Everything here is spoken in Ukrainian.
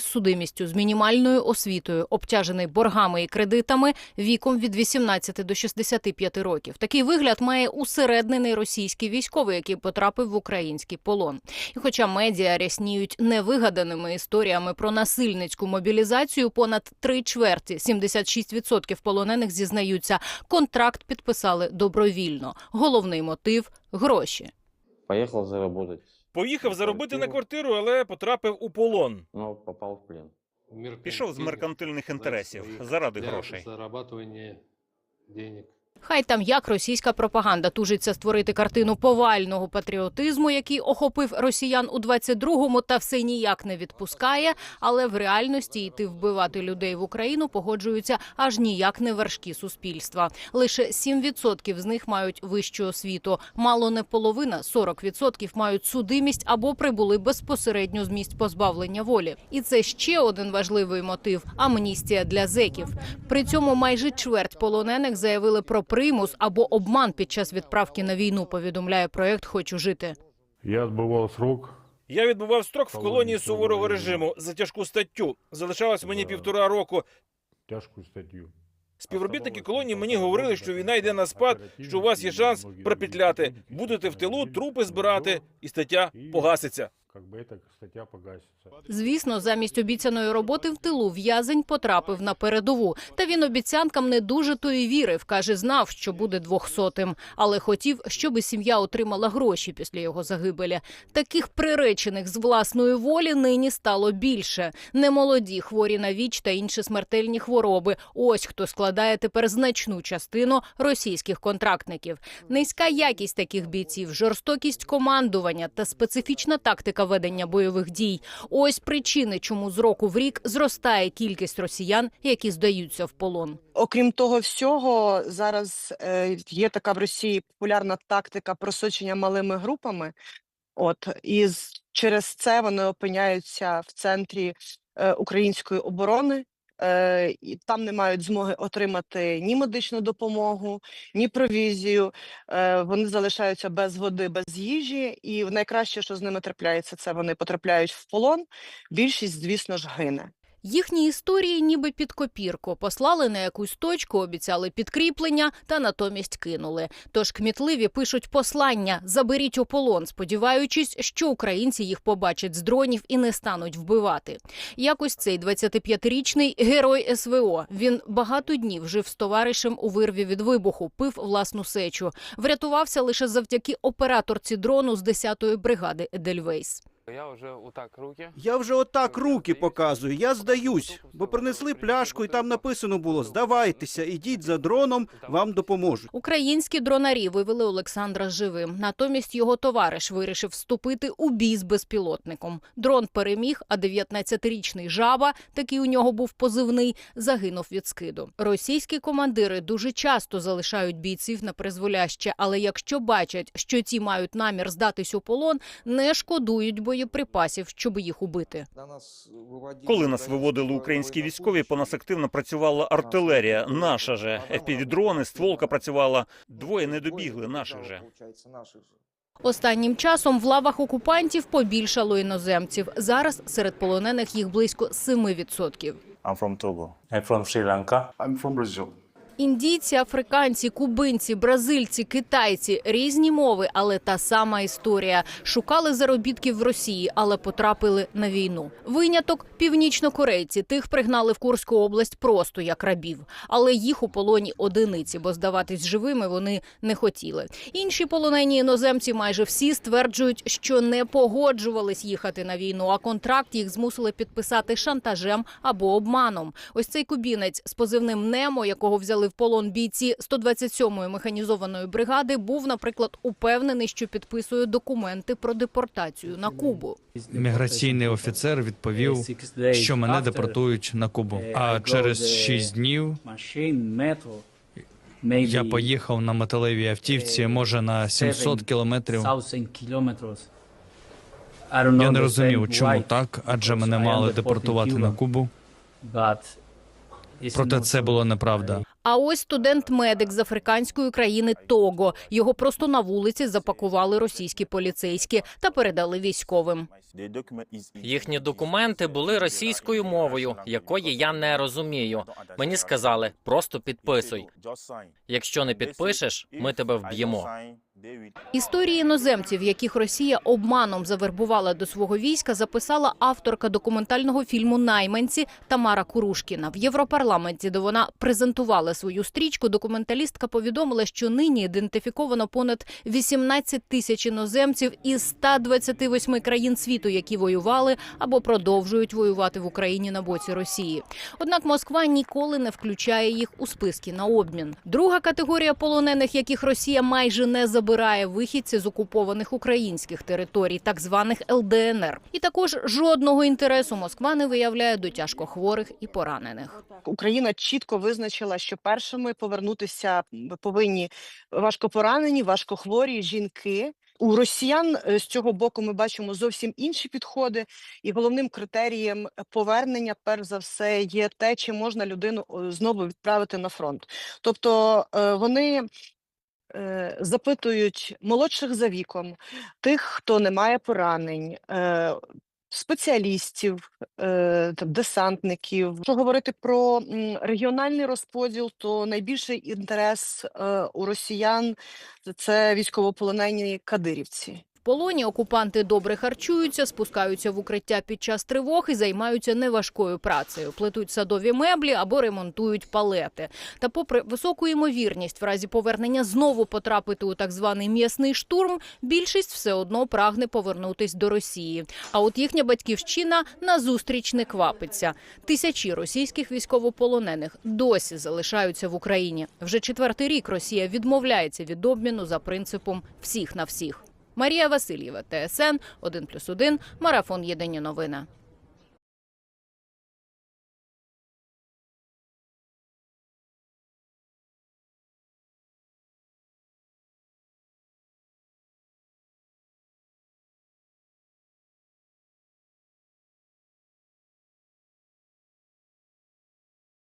з судимістю з мінімальною освітою, обтяжений боргами і кредитами віком від 18 до 65 років. Такий вигляд має усереднений російський військовий, який потрапив в український полон. І хоча медіа рясніють невигаданими історіями про насильницьку мобілізацію, понад три чверті 76% полонених зізнаються, контракт підписали добровільно. Головний мотив гроші. Поехал заработать, Поїхав заробити на квартиру, але потрапив у полон. Ну, попав в плен. Пішов з меркантильних інтересів заради грошей. Зарабатування денег. Хай там як російська пропаганда тужиться створити картину повального патріотизму, який охопив росіян у 22-му та все ніяк не відпускає. Але в реальності йти вбивати людей в Україну погоджуються аж ніяк не вершки суспільства. Лише 7% з них мають вищу освіту. Мало не половина, 40% мають судимість або прибули безпосередньо з місць позбавлення волі. І це ще один важливий мотив амністія для зеків. При цьому майже чверть полонених заявили про примус або обман під час відправки на війну. Повідомляє проект Хочу жити. Я отбывал срок. Я відбував строк в колонії суворого режиму за тяжку статтю. Залишалось мені півтора року. Тяжкую статтю. Співробітники колонії мені говорили, що війна йде на спад, що у вас є шанс пропетляти. Будете в тилу, трупи збирати, і стаття погаситься. Бы эта стаття погасится. Звісно, замість обіцяної роботи в тилу в'язень потрапив на передову. Та він обіцянкам не дуже то і вірив. каже, знав, що буде двохсотим, але хотів, щоб сім'я отримала гроші після його загибелі. Таких приречених з власної волі нині стало більше. Немолоді, хворі на віч та інші смертельні хвороби. Ось хто складає тепер значну частину російських контрактників. Низька якість таких бійців, жорстокість командування та специфічна тактика ведення бойових дій. Ось причини, чому з року в рік зростає кількість росіян, які здаються в полон. Окрім того всього, зараз е, є така в Росії популярна тактика просочення малими групами. От і через це вони опиняються в центрі е, української оборони. Е, там не мають змоги отримати ні медичну допомогу, ні провізію. Е, вони залишаються без води, без їжі. І найкраще, що з ними трапляється, це вони потрапляють в полон. Більшість, звісно ж, гине. Їхні історії ніби під копірку. Послали на якусь точку, обіцяли підкріплення та натомість кинули. Тож кмітливі пишуть послання «заберіть у полон», сподіваючись, що українці їх побачать з дронів і не стануть вбивати. Якось цей 25-річний герой СВО. Він багато днів жив з товаришем у вирві від вибуху, пив власну сечу. Врятувався лише завдяки операторці дрону з 10-ї бригади Едельвейс. Я вже отак руки. Я вже отак руки показую, я здаюсь, бо принесли пляшку, і там написано було: здавайтеся, ідіть за дроном, вам допоможуть. Українські дронарі вивели Олександра живим. Натомість його товариш вирішив вступити у бій з безпілотником. Дрон переміг, а 19-річний жаба, такий у нього був позивний, загинув від скиду. Російські командири дуже часто залишають бійців на призволяще, але якщо бачать, що ті мають намір здатись у полон, не шкодують боєприпасів, щоб їх убити. Коли нас виводили українські військові, по нас активно працювала артилерія. Наша же FPV-дрони, стволка працювала. Двоє не добігли наших же. Останнім часом в лавах окупантів побільшало іноземців. Зараз серед полонених їх близько 7%. I'm from Togo. I'm from Sri Lanka. I'm from Brazil. Індійці, африканці, кубинці, бразильці, китайці різні мови, але та сама історія. Шукали заробітків в Росії, але потрапили на війну. Виняток північнокорейці. Тих пригнали в Курську область просто як рабів. Але їх у полоні одиниці, бо здаватись живими вони не хотіли. Інші полонені іноземці майже всі стверджують, що не погоджувались їхати на війну, а контракт їх змусили підписати шантажем або обманом. Ось цей кубінець з позивним Немо, якого взяли в полон бійці 127-ї механізованої бригади, був, наприклад, упевнений, що підписує документи про депортацію на Кубу. Міграційний офіцер відповів, що мене депортують на Кубу. А через шість днів я поїхав на металевій автівці, може на 700 кілометрів. Я не розумів, чому так, адже мене мали депортувати на Кубу. Проте це було неправда. А ось студент-медик з африканської країни Того. Його просто на вулиці запакували російські поліцейські та передали військовим. Їхні документи були російською мовою, якої я не розумію. Мені сказали, просто підписуй. Якщо не підпишеш, ми тебе вб'ємо. Історії іноземців, яких Росія обманом завербувала до свого війська, записала авторка документального фільму Найманці Тамара Курушкіна. В Європарламенті, де вона презентувала свою стрічку, документалістка повідомила, що нині ідентифіковано понад 18 тисяч іноземців із 128 країн світу, які воювали або продовжують воювати в Україні на боці Росії. Однак Москва ніколи не включає їх у списки на обмін. Друга категорія полонених, яких Росія майже не забирає вихідці з окупованих українських територій, так званих ЛДНР. І також жодного інтересу Москва не виявляє до тяжкохворих і поранених. Україна чітко визначила, що першими повернутися повинні важкопоранені, важкохворі жінки. У росіян е, з цього боку ми бачимо зовсім інші підходи, і головним критерієм повернення, перш за все, є те, чи можна людину е, знову відправити на фронт. Тобто е, вони е, запитують молодших за віком, тих, хто не має поранень. е, Спеціалістів, е, десантників. що говорити про регіональний розподіл, то найбільший інтерес е, у росіян це військовополонені кадирівці. Полоні окупанти добре харчуються, спускаються в укриття під час тривог і займаються неважкою працею, плетуть садові меблі або ремонтують палети. Та, попри високу ймовірність в разі повернення знову потрапити у так званий м'ясний штурм, більшість все одно прагне повернутись до Росії. А от їхня батьківщина назустріч не квапиться. Тисячі російських військовополонених досі залишаються в Україні. Вже четвертий рік Росія відмовляється від обміну за принципом всіх на всіх. Марія Васильєва, ТСН 1+,1, Марафон Єдині новини.